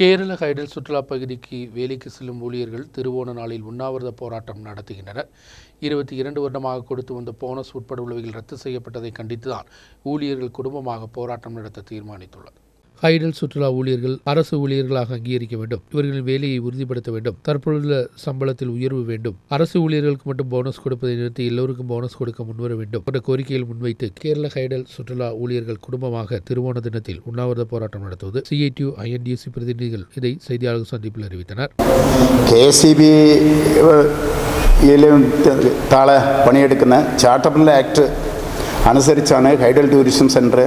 கேரள ஹைடல் சுற்றுலா பகுதிக்கு வேலைக்கு செல்லும் ஊழியர்கள் திருவோண நாளில் உண்ணாவிரத போராட்டம் நடத்துகின்றனர். இருபத்தி இரண்டு வருடமாக கொடுத்து வந்த போனஸ் உட்பட உள்ளவைகள் ரத்து செய்யப்பட்டதை கண்டித்துதான் ஊழியர்கள் குடும்பமாக போராட்டம் நடத்த தீர்மானித்துள்ளது ஹைடல் சுற்றுலா ஊழியர்கள் அரசு ஊழியர்களாக அங்கீகரிக்க வேண்டும். இவர்களின் வேலையை உறுதிப்படுத்த வேண்டும். தற்பொழுதுள்ள சம்பளத்தில் உயர்வு வேண்டும். அரசு ஊழியர்களுக்கு மட்டும் போனஸ் கொடுப்பதை நிறுத்தி எல்லோருக்கும் போனஸ் கொடுக்க முன்வர வேண்டும் என்ற கோரிக்கையில் முன்வைத்து கேரள ஹைடல் சுற்றுலா ஊழியர்கள் குடும்பமாக திருவோண தினத்தில் உண்ணாவிரத போராட்டம் நடத்துவது சிஐடியு ஐஎன்டியூசி பிரதிநிதிகள் இதை செய்தியாளர் சந்திப்பில் அறிவித்தனர். கேசிபி താളെ പണിയെടുക്കുന്ന ചാർട്ടബിൾ ആക്ട് அனுசரிச்சான ஹைடல் ടൂറിസം சென்டர்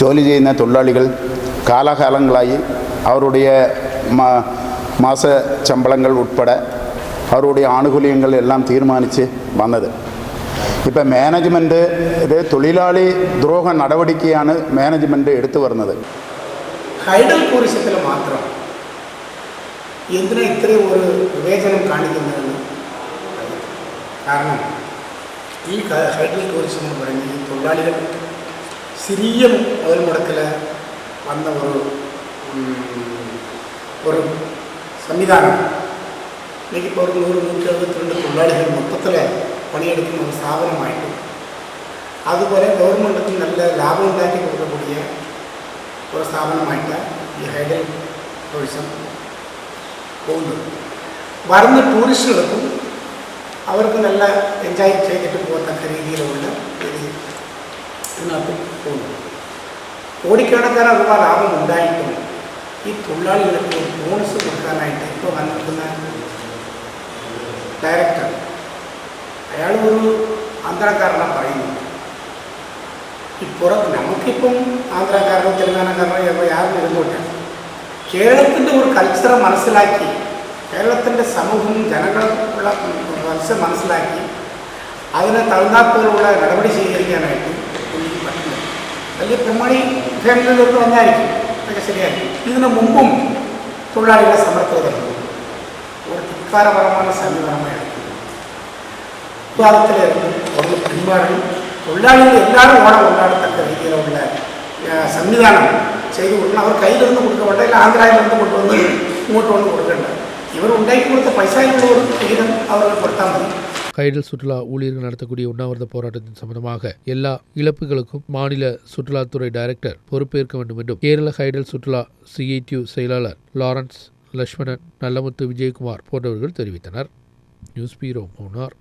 ஜோலி ചെയ്യുന്ന தொழிலாளிகள் കാലാകാലങ്ങളായി അവരുടെ മാ- മാസ ശമ്പളങ്ങൾ ഉൾപ്പെടെ അവരുടെ ആനുകൂല്യങ്ങൾ എല്ലാം തീരുമാനിച്ച് വന്നത് ഇപ്പം മാനേജ്മെൻറ്റ് ഇത് തൊഴിലാളി ദ്രോഹ നടപടിക്കാണ് മാനേജ്മെൻറ്റ് എടുത്തു വരുന്നത് ഹൈഡൽ ടൂറിസത്തിൽ മാത്രം എന്തിനാ ഇത്രയും ഒരു വിവേചനം കാണിക്കുന്നതെന്ന് അറിയില്ല. കാരണം ഈ ക- ഹൈഡൽ ടൂറിസം എന്ന് പറയുന്നത് ഈ തൊഴിലാളികൾ സിറിയ മുതൽ മുടക്കിൽ அந்த ஒரு ஒரு சன்னிதானம் இன்றைக்கி இப்போ ஒரு நூறு நூற்றி எழுபத்தி ரெண்டு தொழிலாளிகள் மொத்தத்தில் பணியெடுக்கும் ஒரு സ്ഥാപനമായിട്ട്. അതുപോലെ ഗവൺമെന്റിന് നല്ല ലാഭം ഉണ്ടാക്കി കൊടുക്കக்கூடிய ഒരു സ്ഥാപനമായിട്ട് ഈ ഹൈഡൽ ടൂറിസം പോകുന്നത് വരുന്ന ടൂറിസ്റ്റുകൾക്കും അവർക്ക് നല്ല എൻജോയ് ചെയ്തിട്ട് പോകത്തക്ക രീതിയിലുള്ള രീതി ഇതിനകത്ത് പോകുന്നു. കോടിക്കണക്കിന് രൂപ ലാഭം ഉണ്ടായിട്ടും ഈ തൊഴിലാളികൾക്ക് ബോണസ് കൊടുക്കാനായിട്ട് ഇപ്പോൾ വന്നിരിക്കുന്ന ഡയറക്ടർ അയാൾ ഒരു ആന്ധ്രാക്കാരനാണ് പറയുന്നു. പുറത്ത് നമുക്കിപ്പം ആന്ധ്രാക്കാരനോ തെലുങ്കാനക്കാരനോ ഇപ്പോൾ യാതൊരു ഇരുന്നോട്ടെ കേരളത്തിന്റെ ഒരു കൾച്ചർ മനസ്സിലാക്കി കേരളത്തിന്റെ സമൂഹം ജനങ്ങളുള്ള കൾച്ചർ മനസ്സിലാക്കി അതിനെ തഴുന്നാപ്പോലുള്ള നടപടി സ്വീകരിക്കാനായിട്ട് ഈ പെൺമണി ഫാമിലിയിലേക്ക് വന്നായിരിക്കും. അതൊക്കെ ശരിയായിരിക്കും ഇതിനു മുമ്പും തൊഴിലാളികളെ സമർപ്പിക്കുന്നു ഒരു ധിക്കാരപരമായ സംവിധാനമാണ് വിവാദത്തിൽ ഒന്ന് പിന്മാറി തൊഴിലാളികൾ എല്ലാവരും ഓടെ കൊണ്ടാടത്തക്ക രീതിയിലുള്ള സംവിധാനം ചെയ്തു കൊടുക്കണം അവർ കയ്യിൽ നിന്ന് കൊടുക്കപ്പെട്ട അല്ലെങ്കിൽ ആന്ധ്രയിലിരുന്ന് കൊണ്ടുവന്ന് ഇങ്ങോട്ട് കൊണ്ട് കൊടുക്കേണ്ട ഇവർ ഉണ്ടാക്കി കൊടുത്ത പൈസയിലുള്ള ഒരു വിഹിതം അവർ കൊടുത്താൽ മതി. ஹைடல் சுற்றுலா ஊழியர்கள் நடத்தக்கூடிய உண்ணாவிரத போராட்டத்தின் சம்பந்தமாக எல்லா இழப்புகளுக்கும் மாநில சுற்றுலாத்துறை டைரக்டர் பொறுப்பேற்க வேண்டும் என்றும் கேரள ஹைடல் சுற்றுலா சிஐடியு செயலாளர் லாரன்ஸ் லட்சுமணன் நல்லமுத்து விஜயகுமார் போன்றவர்கள் தெரிவித்தனர். News bureau Munnar.